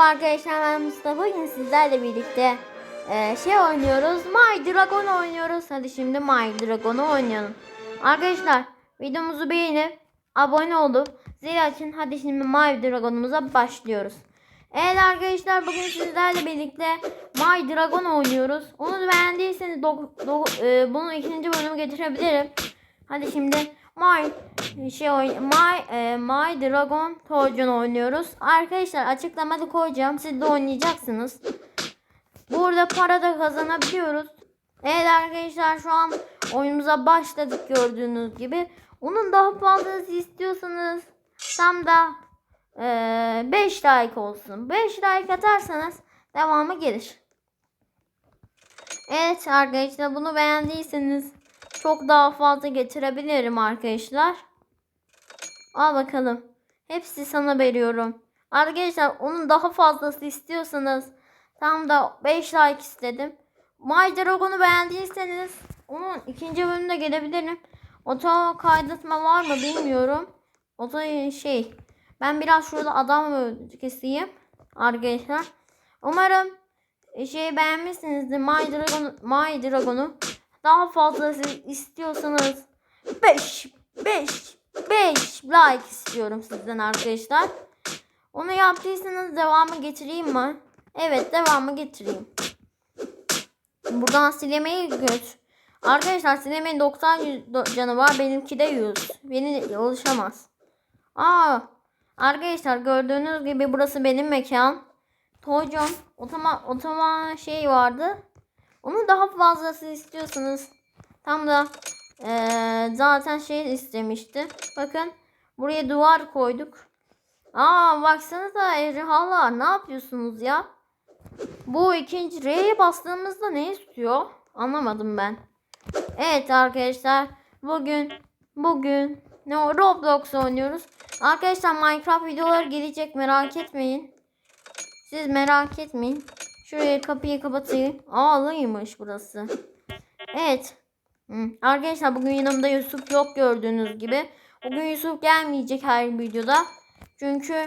Merhaba arkadaşlar ben Mustafa. Bugün sizlerle birlikte e, şey oynuyoruz. My Dragon oynuyoruz. Hadi şimdi My Dragon'u oynayalım. Arkadaşlar videomuzu beğenip abone olup zil açın. Hadi şimdi My Dragon'umuza başlıyoruz. Evet arkadaşlar bugün sizlerle birlikte My Dragon oynuyoruz. Onu beğendiyseniz do- do- e, bunun ikinci bölümü getirebilirim. Hadi şimdi My şey oyn My e, My Dragon Tojon oynuyoruz. Arkadaşlar açıklamada koyacağım. Siz de oynayacaksınız. Burada para da kazanabiliyoruz. Evet arkadaşlar şu an oyunumuza başladık gördüğünüz gibi. Onun daha fazlası istiyorsanız tam da 5 like olsun. 5 like atarsanız devamı gelir. Evet arkadaşlar bunu beğendiyseniz çok daha fazla getirebilirim arkadaşlar. Al bakalım. Hepsi sana veriyorum. Arkadaşlar onun daha fazlası istiyorsanız tam da 5 like istedim. My Dragon'u beğendiyseniz onun ikinci bölümüne gelebilirim. Oto kaydetme var mı bilmiyorum. Oto şey. Ben biraz şurada adam keseyim. Arkadaşlar. Umarım şey beğenmişsinizdir. My Dragon, My Dragon'u daha fazlası istiyorsanız 5 5 5 like istiyorum sizden arkadaşlar. Onu yaptıysanız devamı getireyim mi? Evet devamı getireyim. Buradan silemeyi göt. Arkadaşlar silemeyin 90 canı var. Benimki de 100. Beni alışamaz. Aa, arkadaşlar gördüğünüz gibi burası benim mekan. Toycon otoma, otoma şey vardı. Onu daha fazlası istiyorsanız tam da eee, zaten şey istemişti. Bakın buraya duvar koyduk. Aa baksanıza ejderhalar ne yapıyorsunuz ya? Bu ikinci R'ye bastığımızda ne istiyor? Anlamadım ben. Evet arkadaşlar bugün bugün ne o Roblox oynuyoruz. Arkadaşlar Minecraft videoları gelecek merak etmeyin. Siz merak etmeyin. Şuraya kapıyı kapatayım. Ağlıymış burası. Evet. Arkadaşlar bugün yanımda Yusuf yok gördüğünüz gibi. Bugün Yusuf gelmeyecek her videoda. Çünkü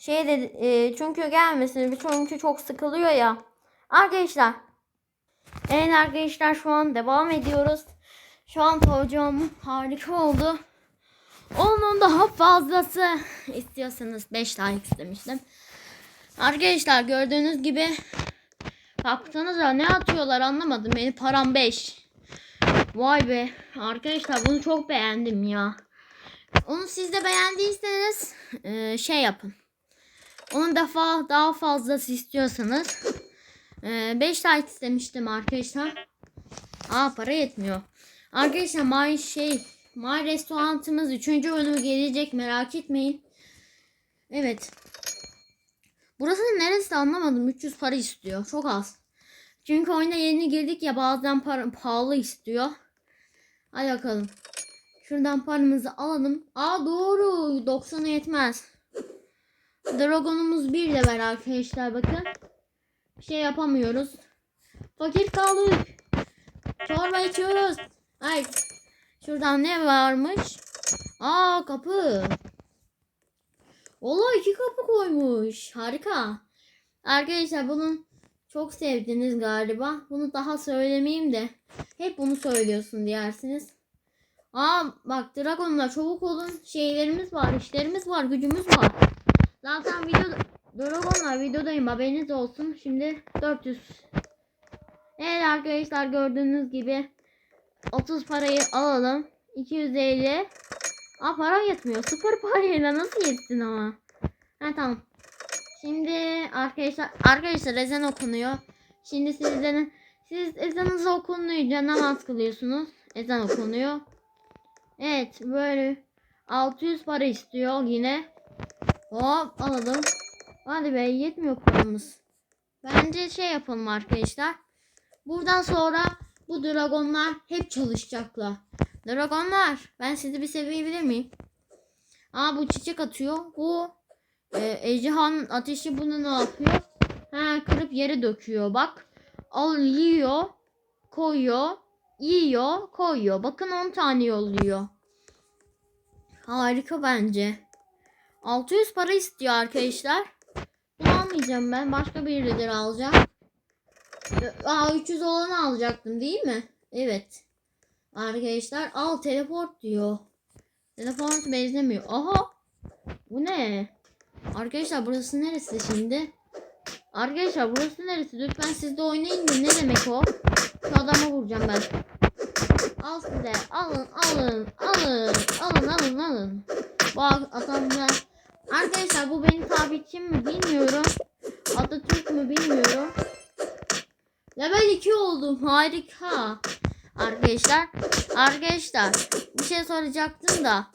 şey dedi e, çünkü gelmesin çünkü çok sıkılıyor ya. Arkadaşlar. Evet arkadaşlar şu an devam ediyoruz. Şu an hocam harika oldu. Onun daha fazlası istiyorsanız 5 like istemiştim. Arkadaşlar gördüğünüz gibi baksanıza ne atıyorlar anlamadım. Benim param 5. Vay be. Arkadaşlar bunu çok beğendim ya. Onu siz de beğendiyseniz e, şey yapın. Onun defa daha fazlası istiyorsanız 5 like istemiştim arkadaşlar. Aa para yetmiyor. Arkadaşlar my şey my restoranımız 3. bölümü gelecek merak etmeyin. Evet. Burası neresi anlamadım. 300 para istiyor. Çok az. Çünkü oyuna yeni girdik ya bazen para, pahalı istiyor. Hadi bakalım. Şuradan paramızı alalım. Aa doğru. 90'a yetmez. Dragon'umuz 1 level arkadaşlar bakın. Bir şey yapamıyoruz. Fakir kaldık. Çorba içiyoruz. Ay. Şuradan ne varmış? Aa kapı. Ola iki kapı koymuş. Harika. Arkadaşlar bunun çok sevdiniz galiba. Bunu daha söylemeyeyim de. Hep bunu söylüyorsun diyersiniz. Aa bak Dragon'la çabuk olun. Şeylerimiz var, işlerimiz var, gücümüz var. Zaten video Dragon'la videodayım haberiniz olsun. Şimdi 400. Evet arkadaşlar gördüğünüz gibi 30 parayı alalım. 250. Aa para yetmiyor. Sıfır parayla nasıl yetsin ama? Ha tamam. Şimdi arkadaşlar arkadaşlar ezan okunuyor. Şimdi sizden siz ezanınızı okununca namaz kılıyorsunuz. Ezan okunuyor. Evet böyle 600 para istiyor yine. Hop alalım. Hadi be yetmiyor paramız. Bence şey yapalım arkadaşlar. Buradan sonra bu dragonlar hep çalışacaklar. Dragonlar ben sizi bir sevebilir miyim? Aa bu çiçek atıyor. Bu e, ejderhanın ateşi bunu ne yapıyor? Ha kırıp yere döküyor bak. Alıyor, koyuyor, yiyor, koyuyor. Bakın 10 tane yolluyor. Harika bence. 600 para istiyor arkadaşlar. Bunu almayacağım. ben. Başka birileri alacağım. Aa 300 olanı alacaktım değil mi? Evet. Arkadaşlar al teleport diyor. Teleport benzemiyor. Aha. Bu ne? Arkadaşlar burası neresi şimdi? Arkadaşlar burası neresi? Lütfen siz de oynayın da ne demek o? Şu adama vuracağım ben. Al size. Alın alın alın alın alın alın. Bak adamlar. Arkadaşlar bu benim tabitçim mi bilmiyorum. Atatürk mü bilmiyorum. Level 2 oldum. Harika. Arkadaşlar. Arkadaşlar. Bir şey soracaktım da.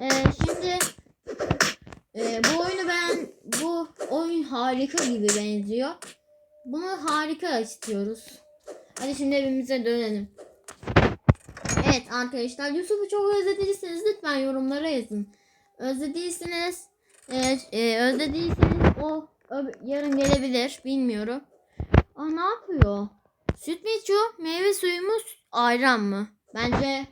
Ee, şimdi e, bu oyunu ben bu oyun harika gibi benziyor. Bunu harika istiyoruz. Hadi şimdi evimize dönelim. Evet arkadaşlar Yusuf'u çok özlediyseniz lütfen yorumlara yazın. Özlediyseniz e, e, özlediyseniz o yarın gelebilir bilmiyorum. Aa ne yapıyor? Süt mü içiyor? Meyve suyu mu? Ayran mı? Bence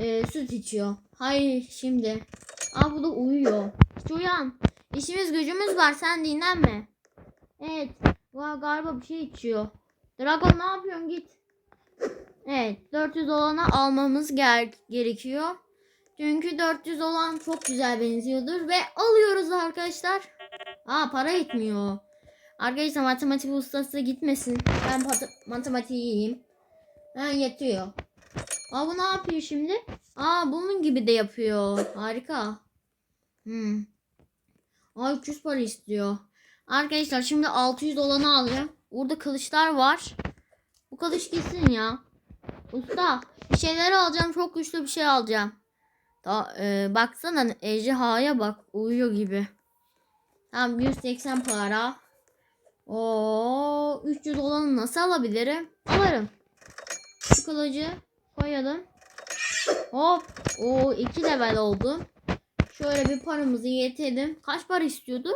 e, süt içiyor. Hayır şimdi. Aa bu da uyuyor. Hiç uyan. İşimiz gücümüz var sen dinlenme. Evet. Bu galiba bir şey içiyor. Dragon ne yapıyorsun git. Evet 400 olanı almamız ger- gerekiyor. Çünkü 400 olan çok güzel benziyordur ve alıyoruz arkadaşlar. Aa para etmiyor. Arkadaşlar matematik ustası gitmesin. Ben matematiği yiyeyim. Ha yetiyor. Aa bu ne yapıyor şimdi? Aa bunun gibi de yapıyor. Harika. Hmm. Aa 300 para istiyor. Arkadaşlar şimdi 600 olanı alacağım. Burada kılıçlar var. Bu kılıç gitsin ya. Usta bir şeyler alacağım. Çok güçlü bir şey alacağım. Da, e, baksana ejderhaya bak. Uyuyor gibi. Tamam 180 para. Oo 300 olanı nasıl alabilirim? Alırım. Şu kılıcı koyalım. Hop. O 2 level oldu. Şöyle bir paramızı yetelim. Kaç para istiyordu?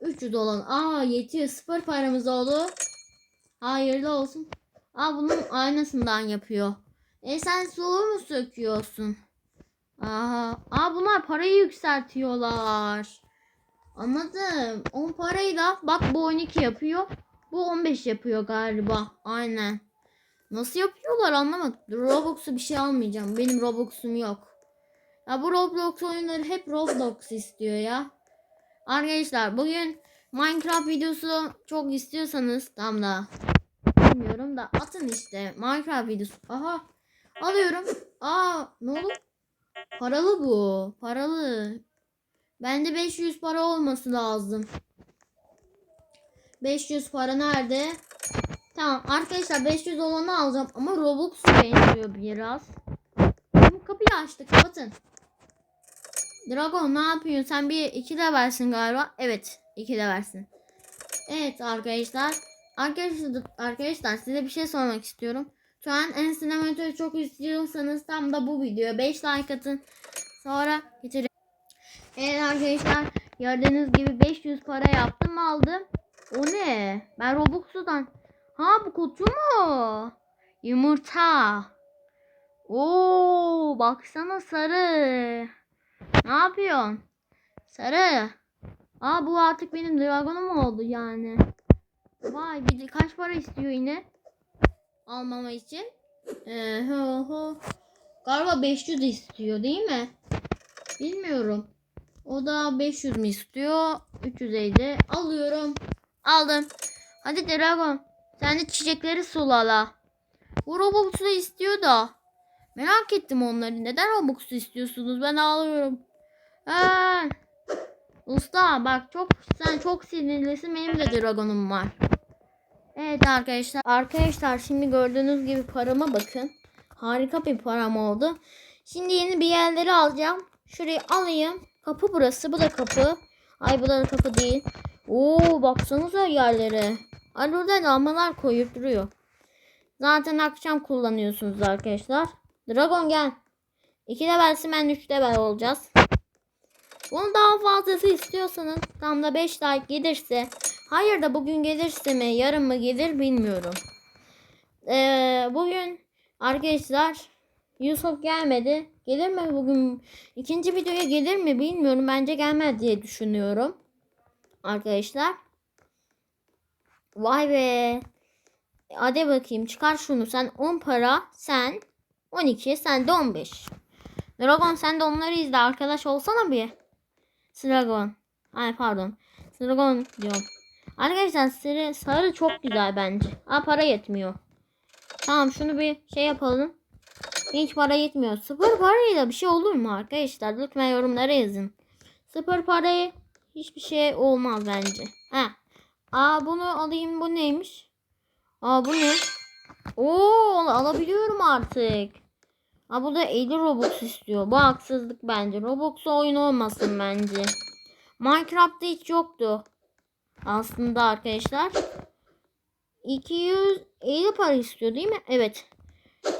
300 olan. Aa yetiyor. Sıfır paramız oldu. Hayırlı olsun. Aa bunun aynasından yapıyor. E sen soğuğu mu söküyorsun? Aha. Aa bunlar parayı yükseltiyorlar. Anladım. 10 parayla bak bu 12 yapıyor. Bu 15 yapıyor galiba. Aynen. Nasıl yapıyorlar anlamadım. Robux'u bir şey almayacağım. Benim Robux'um yok. Ya bu Roblox oyunları hep Roblox istiyor ya. Arkadaşlar bugün Minecraft videosu çok istiyorsanız tam da bilmiyorum da atın işte Minecraft videosu. Aha alıyorum. Aa ne oldu? Paralı bu. Paralı. Bende 500 para olması lazım. 500 para nerede? Tamam arkadaşlar 500 olanı alacağım ama Robux benziyor biraz. Kapıyı açtı kapatın. Dragon ne yapıyorsun? Sen bir iki de versin galiba. Evet iki de versin. Evet arkadaşlar. Arkadaşlar, arkadaşlar size bir şey sormak istiyorum. Şu an en sinematörü çok istiyorsanız tam da bu video 5 like atın. Sonra bitirin. Evet arkadaşlar gördüğünüz gibi 500 para yaptım aldım. O ne? Ben Robux'udan. Ha bu kutu mu? Yumurta. Oo baksana sarı. Ne yapıyorsun? Sarı. Aa bu artık benim dragonum oldu yani. Vay bir de kaç para istiyor yine? Almama için. Ee, ho, ho. Galiba 500 istiyor değil mi? Bilmiyorum. O da 500 mi istiyor? 350. Alıyorum. Aldım. Hadi Dragon. Sen de çiçekleri sulala. Bu Robux'u istiyor da. Merak ettim onları. Neden Robux'u istiyorsunuz? Ben alıyorum. Ha. Usta bak çok sen çok sinirlisin. Benim de Dragon'um var. Evet arkadaşlar. Arkadaşlar şimdi gördüğünüz gibi parama bakın. Harika bir param oldu. Şimdi yeni bir yerleri alacağım. Şurayı alayım. Kapı burası. Bu da kapı. Ay bu da kapı değil. Oo baksanıza yerlere. Ay burada lambalar koyup duruyor. Zaten akşam kullanıyorsunuz arkadaşlar. Dragon gel. 2 levelsin ben 3 level olacağız. Bunu daha fazlası istiyorsanız tam da 5 like gelirse hayır da bugün gelirse mi yarın mı gelir bilmiyorum. Ee, bugün arkadaşlar Yusuf gelmedi. Gelir mi bugün? ikinci videoya gelir mi bilmiyorum. Bence gelmez diye düşünüyorum. Arkadaşlar. Vay be. Hadi bakayım çıkar şunu. Sen 10 para. Sen 12. Sen de 15. Dragon sen de onları izle. Arkadaş olsana bir. Dragon. Ay pardon. Dragon diyorum. Arkadaşlar sarı, sarı çok güzel bence. Ha para yetmiyor. Tamam şunu bir şey yapalım. Hiç para yetmiyor. Sıfır parayla bir şey olur mu arkadaşlar? Lütfen yorumlara yazın. Sıfır parayı hiçbir şey olmaz bence. Ha. Aa bunu alayım. Bu neymiş? Aa bu ne? Oo alabiliyorum artık. Aa bu da 50 Robux istiyor. Bu haksızlık bence. Robux'u oyun olmasın bence. Minecraft'ta hiç yoktu. Aslında arkadaşlar. 250 para istiyor değil mi? Evet.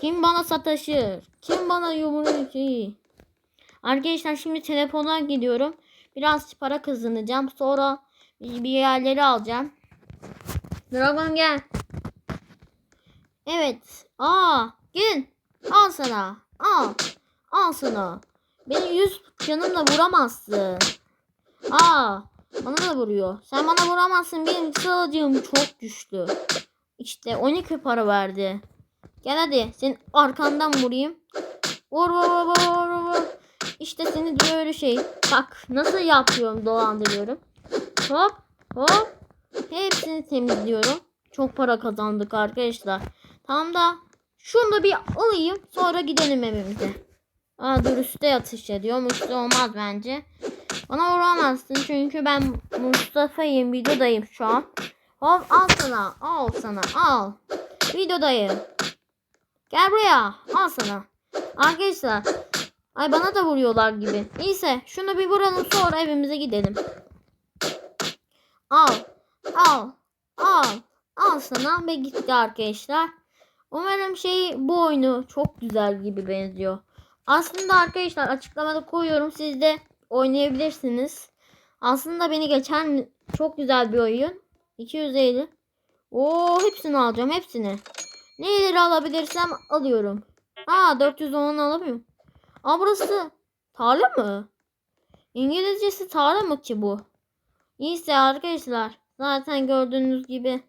Kim bana sataşır? Kim bana şeyi? Arkadaşlar şimdi telefona gidiyorum. Biraz para kazanacağım. Sonra bir yerleri alacağım. Dragon gel. Evet. Aa, gel. Al sana. Al. Al sana. Beni yüz canımla vuramazsın. Aa, bana da vuruyor. Sen bana vuramazsın. Benim kılıcım çok güçlü. İşte 12 para verdi. Gel hadi. Senin arkandan vurayım. Vur vur vur vur vur. İşte seni diyor öyle şey. Bak nasıl yapıyorum dolandırıyorum. Hop hop. Hepsini temizliyorum. Çok para kazandık arkadaşlar. Tam da şunu da bir alayım. Sonra gidelim evimize. Aa dur üstte yatış ediyorum. Üstte olmaz bence. Bana vuramazsın çünkü ben Mustafa'yım. Videodayım şu an. Hop al sana. Al sana. Al. Videodayım. Gel buraya. Al sana. Arkadaşlar. Ay bana da vuruyorlar gibi. Neyse şunu bir vuralım sonra evimize gidelim. Al. Al. Al. Al sana ve gitti arkadaşlar. Umarım şey bu oyunu çok güzel gibi benziyor. Aslında arkadaşlar açıklamada koyuyorum. Siz de oynayabilirsiniz. Aslında beni geçen çok güzel bir oyun. 250. Oo hepsini alacağım hepsini. Neleri alabilirsem alıyorum. Aa 410 alamıyorum. Aa burası tarla mı? İngilizcesi tarla mı ki bu? Neyse arkadaşlar. Zaten gördüğünüz gibi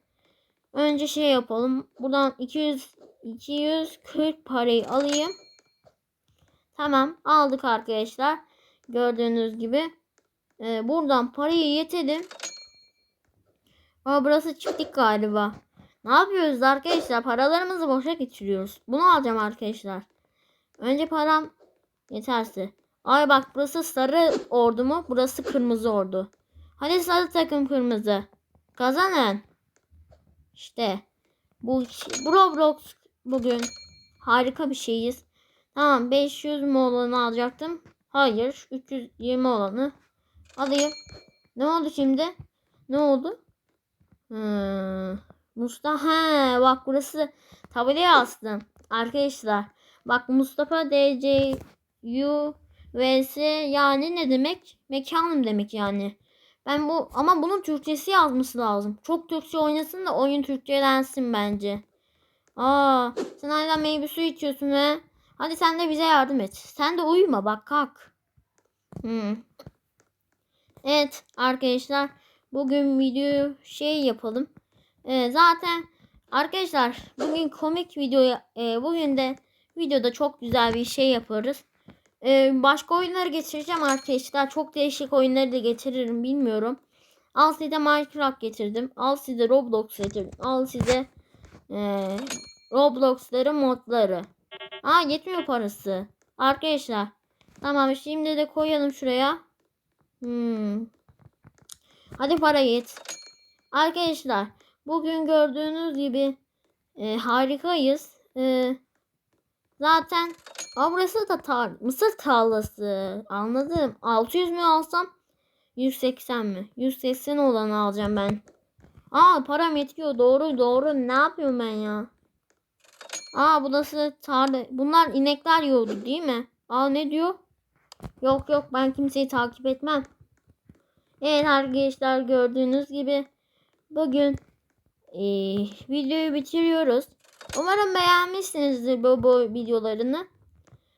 önce şey yapalım. Buradan 200 240 parayı alayım. Tamam aldık arkadaşlar. Gördüğünüz gibi. Ee, buradan parayı yetelim. Aa burası çiftlik galiba. Ne yapıyoruz arkadaşlar? Paralarımızı boşa geçiriyoruz. Bunu alacağım arkadaşlar. Önce param yeterse. Ay bak burası sarı ordu mu? Burası kırmızı ordu. Hadi sarı takım kırmızı. Kazanın. İşte. Bu, Roblox bugün harika bir şeyiz. Tamam 500 mu olanı alacaktım. Hayır 320 olanı alayım. Ne oldu şimdi? Ne oldu? Hmm. Mustafa he, bak burası tabelaya astım. Arkadaşlar bak Mustafa DC U vs yani ne demek? Mekanım demek yani. Ben bu ama bunun Türkçesi yazması lazım. Çok Türkçe oynasın da oyun Türkçelensin bence. Aa, sen hala meyve suyu içiyorsun he. Hadi sen de bize yardım et. Sen de uyuma bak kalk. Hmm. Evet arkadaşlar bugün video şey yapalım. Ee, zaten arkadaşlar bugün komik video e, bugün de videoda çok güzel bir şey yaparız. Ee, başka oyunları getireceğim arkadaşlar. Çok değişik oyunları da getiririm bilmiyorum. Al size Minecraft getirdim. Al size Roblox getirdim. Al size e, Roblox'ların modları. Aa yetmiyor parası. Arkadaşlar. Tamam şimdi de koyalım şuraya. Hmm. Hadi para git. Arkadaşlar bugün gördüğünüz gibi e, harikayız. E, zaten Aa, burası da tar mısır tarlası. Anladım. 600 mü alsam 180 mi? 180 olanı alacağım ben. Aa param yetiyor. Doğru doğru. Ne yapıyorum ben ya? Aa burası tarla. Bunlar inekler yiyordu değil mi? Aa ne diyor? Yok yok ben kimseyi takip etmem. Evet arkadaşlar gördüğünüz gibi bugün e, videoyu bitiriyoruz. Umarım beğenmişsinizdir bu, bu videolarını.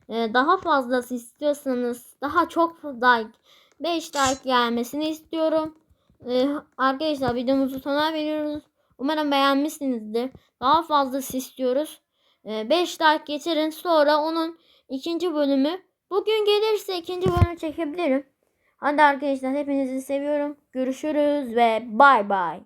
E, daha fazlası istiyorsanız daha çok like 5 like gelmesini istiyorum. E, arkadaşlar videomuzu sona veriyoruz. Umarım beğenmişsinizdir. Daha fazlası istiyoruz. 5 like getirin. Sonra onun ikinci bölümü bugün gelirse ikinci bölümü çekebilirim. Hadi arkadaşlar hepinizi seviyorum. Görüşürüz ve bay bay.